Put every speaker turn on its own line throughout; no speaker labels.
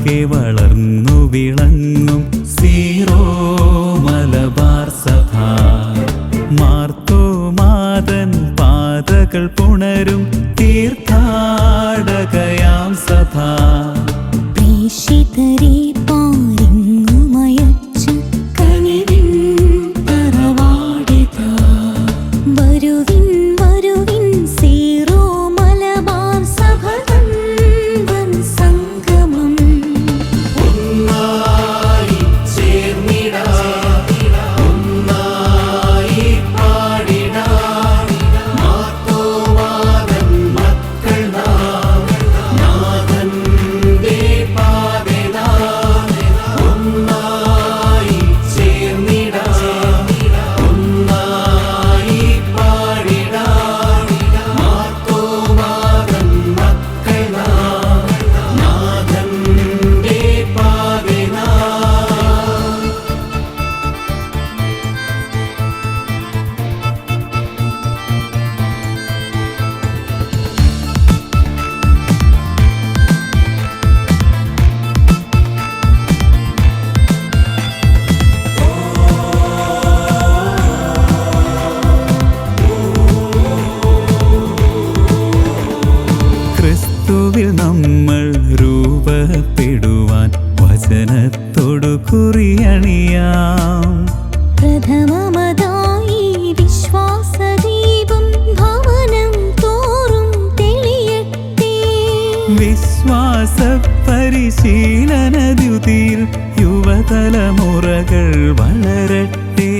ആകെ വളർന്നു വിളങ്ങും സീറോ മലബാർ സഭ. മാർത്തോമാതൻ പാതകൾ പുണരും തീർത്ഥാടകയാം സഭ.
പ്രേഷിതരീ
നമ്മൾ രൂപപ്പെടുവാൻ വചനത്തോടു കുറിയണിയാം
പ്രഥമമതായി വിശ്വാസദീപം ഭവനം തോറും തെളിയട്ടെ.
വിശ്വാസ പരിശീലന ദ്യുതിയിൽ യുവതലമുറകൾ വളരട്ടെ.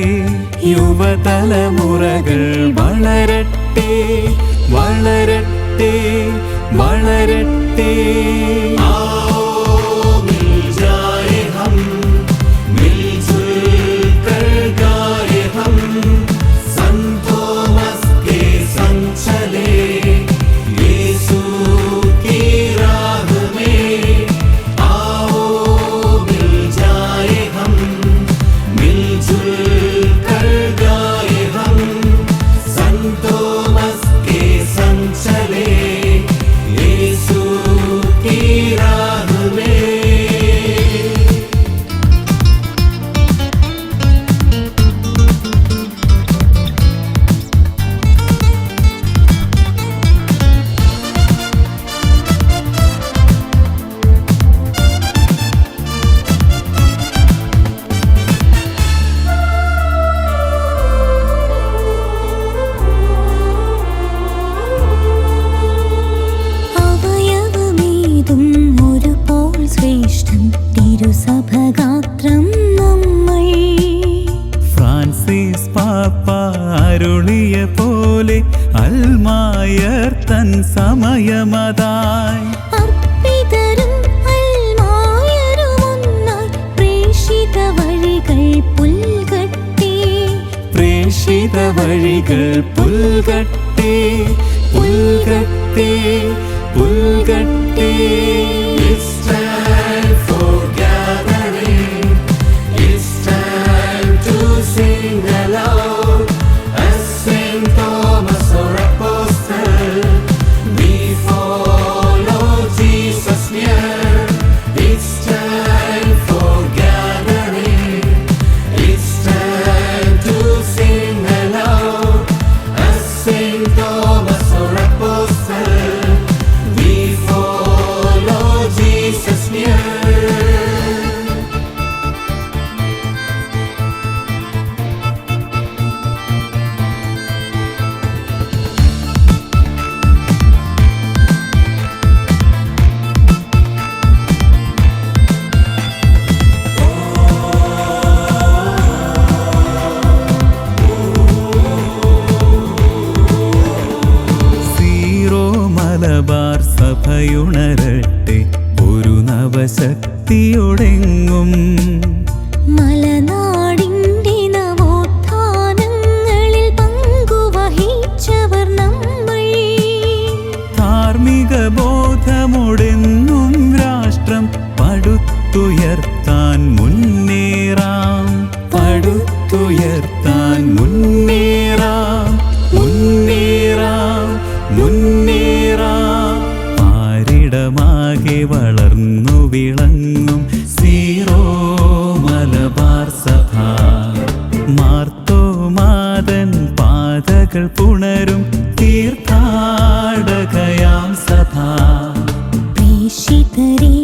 യുവതലമുറകൾ വളരട്ടെ.
തിരുസഭഗാത്രം നമ്മൾ
ഫ്രാൻസിസ് പാപ്പ അരുളിയ പോലെ അൽമായർ തൻ സമയമതായി.
അർപ്പിതരും അൽമായരുമൊന്നായി പ്രേഷിത വഴികൾ പുൽകട്ടെ.
പ്രേഷിത വഴികൾ പുൽകട്ടെ. പുൽകട്ടെ പുൽകട്ടെ. പടുത്തുയർത്താൻ മുന്നേറാം. പടുത്തുയർത്താൻ മുന്നേറാം. മുന്നേറാം. മുന്നേറാം. ആരിടമാകെ വളർന്നു വിളങ്ങും സീറോ മലബാർ സഭ. മാർത്തോമാതൻ പാതകൾ പുണരും തീർത്ഥാടകയാം സഭ.
ീതരീ